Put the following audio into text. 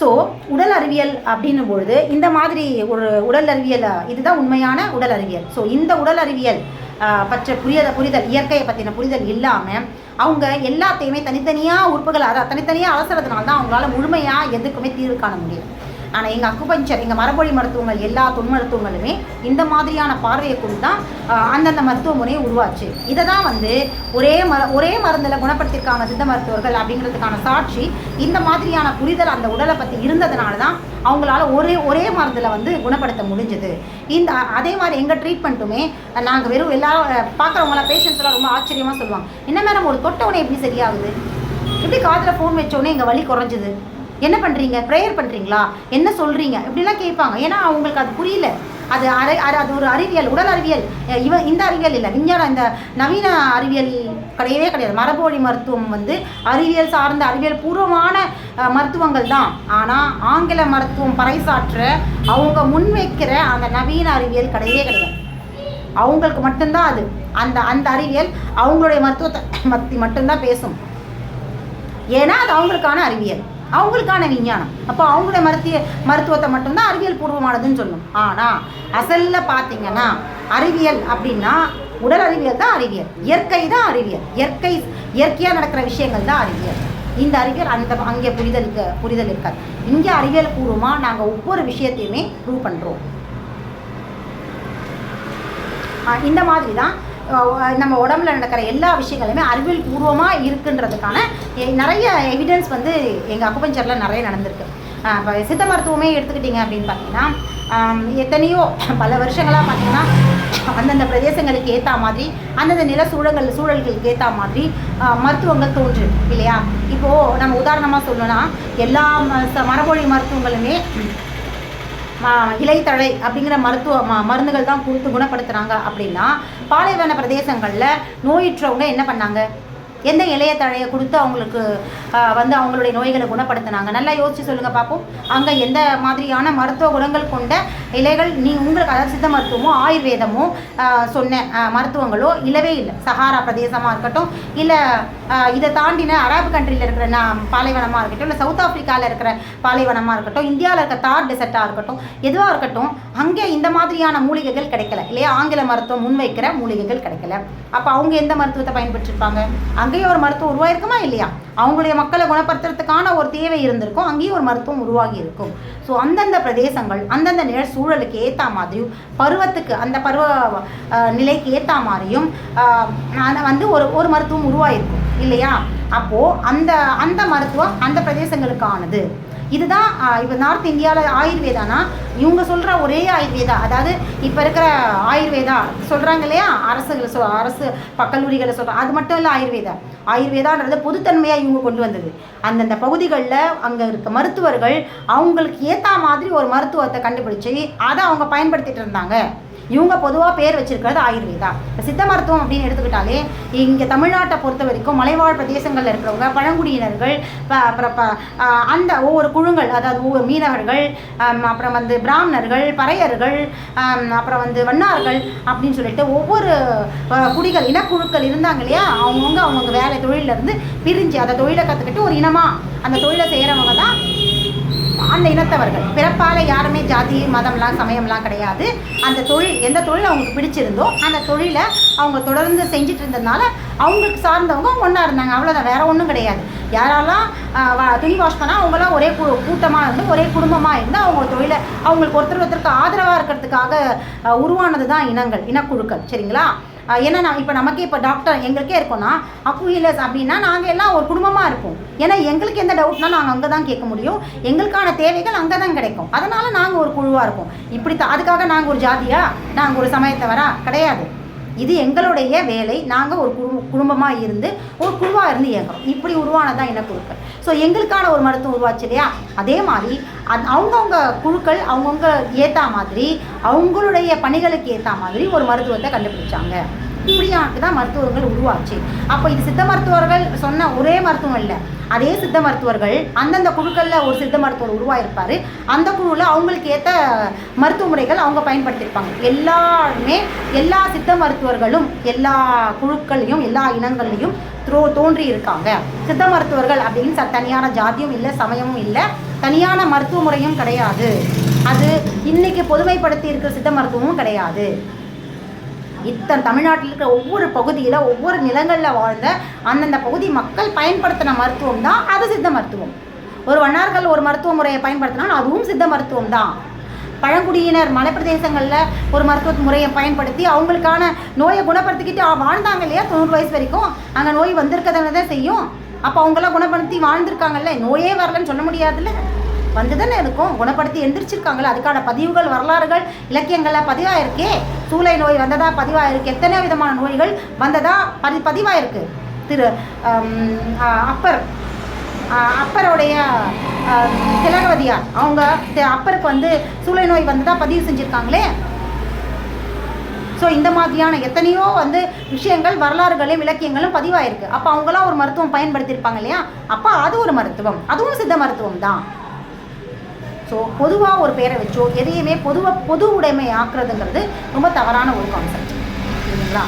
So உடல் அறிவியல் அப்படின்னும் பொழுது இந்த மாதிரி ஒரு உடல் அறிவியல் இதுதான் உண்மையான உடல் அறிவியல் ஸோ இந்த உடல் அறிவியல் பற்ற புரியத புரிதல் இயற்கையை பற்றின புரிதல் இல்லாமல் அவங்க எல்லாத்தையுமே தனித்தனியாக உறுப்புகள் அதாவது தனித்தனியாக அலசுறதுனால தான் அவங்களால முழுமையாக எதுக்குமே தீர்வு காண முடியும். ஆனால் எங்கள் அக்குபஞ்சர் எங்கள் மரபொழி மருத்துவங்கள் எல்லா தொன் மருத்துவங்களுமே இந்த மாதிரியான பார்வையை கொண்டு தான் அந்தந்த மருத்துவ முறையை உருவாச்சு. இதை தான் வந்து ஒரே மர ஒரே மருந்தில் குணப்படுத்தியிருக்காங்க சித்த மருத்துவர்கள் அப்படிங்கிறதுக்கான சாட்சி. இந்த மாதிரியான புரிதல் அந்த உடலை பற்றி இருந்ததுனால தான் அவங்களால ஒரே ஒரே மருந்தில் வந்து குணப்படுத்த முடிஞ்சது. இந்த அதே மாதிரி எங்கள் ட்ரீட்மெண்ட்டுமே நாங்கள் வெறும் எல்லா பார்க்குறவங்களாம் பேஷண்ட்ஸ்லாம் ரொம்ப ஆச்சரியமாக சொல்லுவாங்க. என்ன மேடம் ஒரு உடனே எப்படி சரியாகுது? எப்படி காதில் ஃபோன் வச்சோடனே எங்கள் வலி குறைஞ்சிது? என்ன பண்ணுறீங்க ப்ரேயர் பண்ணுறீங்களா என்ன சொல்கிறீங்க இப்படிலாம் கேட்பாங்க. ஏன்னா அவங்களுக்கு அது புரியல. அது அரை அது அது ஒரு அறிவியல் உடல் அறிவியல். இவ இந்த அறிவியல் இல்லை. விஞ்ஞானம் இந்த நவீன அறிவியல் கிடையவே கிடையாது. மரபுவழி மருத்துவம் வந்து அறிவியல் சார்ந்த அறிவியல் பூர்வமான மருத்துவங்கள் தான். ஆனால் ஆங்கில மருத்துவம் பறைசாற்ற அவங்க முன்வைக்கிற அந்த நவீன அறிவியல் கிடையவே கிடையாது. அவங்களுக்கு மட்டும்தான் அது. அந்த அந்த அறிவியல் அவங்களுடைய மருத்துவத்தை பற்றி மட்டும்தான் பேசும். ஏன்னா அது அவங்களுக்கான அறிவியல். அவங்களுக்கான விஞ்ஞானம். அப்போ அவங்களுடைய மருத்துவ மருத்துவத்தை மட்டும்தான் அறிவியல் பூர்வமானதுன்னு சொல்லணும் ஆனால் அசலில் பார்த்தீங்கன்னா அறிவியல் அப்படின்னா உடல் அறிவியல் தான் அறிவியல். இயற்கை தான் அறிவியல். இயற்கை இயற்கையாக நடக்கிற விஷயங்கள் தான் அறிவியல். இந்த அறிவியல் அந்த அங்கே புரிதல் புரிதல் இருக்காது. இங்கே அறிவியல் பூர்வமாக நாங்கள் ஒவ்வொரு விஷயத்தையுமே ப்ரூவ் பண்ணுறோம் இந்த மாதிரி தான் நம்ம உடம்புல நடக்கிற எல்லா விஷயங்களுமே அறிவியல் பூர்வமாக இருக்குன்றதுக்கான நிறைய எவிடன்ஸ் வந்து எங்கள் அக்குபஞ்சரில் நிறைய நடந்திருக்கு. இப்போ சித்த மருத்துவமே எடுத்துக்கிட்டிங்க அப்படின்னு பார்த்தீங்கன்னா எத்தனையோ பல வருஷங்களாக பார்த்தீங்கன்னா அந்தந்த பிரதேசங்களுக்கு ஏற்ற மாதிரி அந்தந்த நில சூழல்கள் சூழல்களுக்கு ஏற்ற மாதிரி மருத்துவங்கள் தோன்று இல்லையா? இப்போது நம்ம உதாரணமாக சொல்லணும்னா எல்லா ம- ச- மரபொழி மருத்துவங்களுமே இலைத்தழை அப்படிங்கிற மருத்துவ ம மருந்துகள் தான் கொடுத்து குணப்படுத்துகிறாங்க அப்படின்னா பாலைவன பிரதேசங்களில் நோயுற்றவங்க என்ன பண்ணாங்க? எந்த இளைய தழையை கொடுத்து அவங்களுக்கு வந்து அவங்களுடைய நோய்களை குணப்படுத்தினாங்க? நல்லா யோசிச்சு சொல்லுங்கள் பார்ப்போம் அங்கே எந்த மாதிரியான மருத்துவ குணங்கள் கொண்ட இலைகள் நீ உங்களுக்கு அதாவது சித்த மருத்துவமோ ஆயுர்வேதமோ சொன்ன மருத்துவங்களோ இல்லவே இல்லை. சஹாரா பிரதேசமாக இருக்கட்டும் இல்லை இதை தாண்டின அரபு கண்ட்ரியில் இருக்கிற நான் பாலைவனமாக இருக்கட்டும் இல்லை சவுத் ஆஃப்ரிக்காவில் இருக்கிற பாலைவனமாக இருக்கட்டும் இந்தியாவில் இருக்க தார் டெசர்ட்டாக இருக்கட்டும் எதுவாக இருக்கட்டும் அங்கே இந்த மாதிரியான மூலிகைகள் கிடைக்கல. இல்லையா? ஆங்கில மருத்துவம் முன்வைக்கிற மூலிகைகள் கிடைக்கல. அப்போ அவங்க எந்த மருத்துவத்தை பயன்படுத்திருப்பாங்க? அங்கேயும் ஒரு மருத்துவம் உருவாயிருக்குமா இல்லையா? அவங்களுடைய மக்களை குணப்படுத்துறதுக்கான ஒரு தேவை இருந்திருக்கும். அங்கேயும் ஒரு மருத்துவம் உருவாகி இருக்கும். ஸோ அந்தந்த பிரதேசங்கள் அந்தந்த நிழல் சூழலுக்கு ஏற்ற மாதிரியும் பருவத்துக்கு அந்த பருவ நிலைக்கு ஏற்ற மாதிரியும் அந்த வந்து ஒரு ஒரு மருத்துவம் உருவாயிருக்கும். இல்லையா? அப்போது அந்த அந்த மருத்துவம் அந்த பிரதேசங்களுக்கானது. இதுதான் இப்போ நார்த் இந்தியாவில் ஆயுர்வேதானா? இவங்க சொல்கிற ஒரே ஆயுர்வேதா. அதாவது இப்போ இருக்கிற ஆயுர்வேதா சொல்கிறாங்க இல்லையா? அரசுகள் சொ அரசு பக்கல்லூரிகளை கல்லூரிகளை சொல்கிறாங்க அது மட்டும் இல்லை ஆயுர்வேதா. ஆயுர்வேதான்றது பொதுத்தன்மையாக இவங்க கொண்டு வந்தது. அந்தந்த பகுதிகளில் அங்கே இருக்க மருத்துவர்கள் அவங்களுக்கு ஏற்ற மாதிரி ஒரு மருத்துவத்தை கண்டுபிடிச்சு அதை அவங்க பயன்படுத்திகிட்டு இருந்தாங்க. இவங்க பொதுவாக பேர் வச்சிருக்கிறது ஆயுர்வேதா. சித்த மருத்துவம் அப்படின்னு எடுத்துக்கிட்டாலே இங்கே தமிழ்நாட்டை பொறுத்த வரைக்கும் மலைவாழ் பிரதேசங்களில் இருக்கிறவங்க பழங்குடியினர்கள் இப்போ அப்புறம் ப- அந்த ஒவ்வொரு குழுங்கள் அதாவது ஒவ்வொரு மீனவர்கள் அப்புறம் வந்து பிராமணர்கள் பறையர்கள் அப்புறம் வந்து வண்ணார்கள் அப்படின்னு சொல்லிட்டு ஒவ்வொரு குடிகள் இனக்குழுக்கள் இருந்தாங்க இல்லையா? அவங்கவுங்க அவங்கவுங்க வேலை தொழிலிருந்து இருந்து பிரிஞ்சு அந்த தொழிலை கற்றுக்கிட்டு ஒரு இனமாக அந்த தொழிலை செய்கிறவங்க தான் அந்த இனத்தவர்கள். பிறப்பால் யாருமே ஜாதி மதம்லாம் சமயம்லாம் கிடையாது. அந்த தொழில் எந்த தொழில் அவங்களுக்கு பிடிச்சிருந்தோ அந்த தொழிலை அவங்க தொடர்ந்து செஞ்சுட்டு இருந்ததுனால அவங்களுக்கு சார்ந்தவங்க ஒன்றா இருந்தாங்க. அவ்வளோதான் வேற ஒன்றும் கிடையாது. யாரெல்லாம் துணி வாஷ் பண்ணால் அவங்களாம் ஒரே கு கூட்டமாக இருந்து ஒரே குடும்பமாக இருந்து அவங்க தொழிலை அவங்களுக்கு ஒருத்தர் ஒருத்தருக்கு ஆதரவாக இருக்கிறதுக்காக உருவானது தான் இனங்கள் இனக்குழுக்கள். சரிங்களா? ஏன்னா நான் இப்போ நமக்கே இப்போ டாக்டர் எங்களுக்கே இருக்கோம்னா அக்குயிலஸ் அப்படின்னா நாங்கள் எல்லாம் ஒரு குடும்பமாக இருப்போம். ஏன்னா எங்களுக்கு எந்த டவுட்னா நாங்கள் அங்கே தான் கேட்க முடியும். எங்களுக்கான தேவைகள் அங்கே தான் கிடைக்கும். அதனால் நாங்கள் ஒரு குழுவாக இருப்போம். இப்படி அதுக்காக நாங்கள் ஒரு ஜாதியா நாங்கள் ஒரு சமயத்தவரா? கிடையாது. இது எங்களுடைய வேலை. நாங்கள் ஒரு குடு குடும்பமாக இருந்து ஒரு குழுவாக இருந்து இயங்குறோம். இப்படி உருவானதான் இனக்குழுக்கள் ஸோ எங்களுக்கான ஒரு மருத்துவம் உருவாச்சு இல்லையா? அதே மாதிரி அந் அவங்கவுங்க குழுக்கள் அவங்கவுங்க ஏற்ற மாதிரி அவங்களுடைய பணிகளுக்கு ஏற்ற மாதிரி ஒரு மருத்துவத்தை கண்டுபிடிச்சாங்க. இப்படியாட்டு தான் மருத்துவர்கள் உருவாச்சு. அப்போ இது சித்த மருத்துவர்கள் சொன்ன ஒரே மருத்துவம் இல்லை. அதே சித்த மருத்துவர்கள் அந்தந்த குழுக்களில் ஒரு சித்த மருத்துவர் உருவாயிருப்பார். அந்த குழுவில் அவங்களுக்கு ஏற்ற மருத்துவ முறைகள் அவங்க பயன்படுத்தியிருப்பாங்க. எல்லாருமே எல்லா சித்த மருத்துவர்களும் எல்லா குழுக்களையும் எல்லா இனங்கள்லையும் தோ தோன்றி இருக்காங்க. சித்த மருத்துவர்கள் அப்படின்னு ச தனியான ஜாதியும் இல்லை சமயமும் இல்லை. தனியான மருத்துவ முறையும் கிடையாது. அது இன்னைக்கு பொதுமைப்படுத்தி இருக்கிற சித்த மருத்துவமும் கிடையாது. இத்தனை தமிழ்நாட்டில் இருக்கிற ஒவ்வொரு பகுதியில் ஒவ்வொரு நிலங்களில் வாழ்ந்த அந்தந்த பகுதி மக்கள் பயன்படுத்தின மருத்துவம் தான் அது சித்த மருத்துவம். ஒரு வண்ணார்கள் ஒரு மருத்துவ முறையை பயன்படுத்தினால் அதுவும் சித்த மருத்துவம் தான். பழங்குடியினர் மலைப்பிரதேசங்களில் ஒரு மருத்துவ முறையை பயன்படுத்தி அவங்களுக்கான நோயை குணப்படுத்திக்கிட்டு வாழ்ந்தாங்க இல்லையா தொண்ணூறு வயசு வரைக்கும்? அங்கே நோய் வந்திருக்கதானே தான் செய்யும். அப்போ அவங்களாம் குணப்படுத்தி வாழ்ந்திருக்காங்கல்ல நோயே வரலன்னு சொல்ல முடியாதுல்ல? வந்து தானே இருக்கும்? குணப்படுத்தி எந்திரிச்சிருக்காங்களே? அதுக்கான பதிவுகள் வரலாறுகள் இலக்கியங்களில் பதிவாயிருக்கே. சூளை நோய் வந்ததா பதிவாயிருக்கு. எத்தனை விதமான நோய்கள் வந்ததா பதி பதிவாயிருக்கு? திரு அப்பர். அப்பருடைய திலகவதியார். அவங்க அப்பருக்கு வந்து சூளை நோய் வந்ததா பதிவு செஞ்சுருக்காங்களே? ஸோ இந்த மாதிரியான எத்தனையோ வந்து விஷயங்கள் வரலாறுகளையும் இலக்கியங்களும் பதிவாயிருக்கு. அப்போ அவங்களாம் ஒரு மருத்துவம் பயன்படுத்தியிருப்பாங்க இல்லையா? அப்போ அது ஒரு மருத்துவம். அதுவும் சித்த மருத்துவம் தான் ஸோ பொதுவாக ஒரு பேரை வச்சோ எதையுமே பொதுவாக பொது உடைமை ஆக்குறதுங்கிறது ரொம்ப தவறான ஒரு கான்செப்ட் சரிங்களா?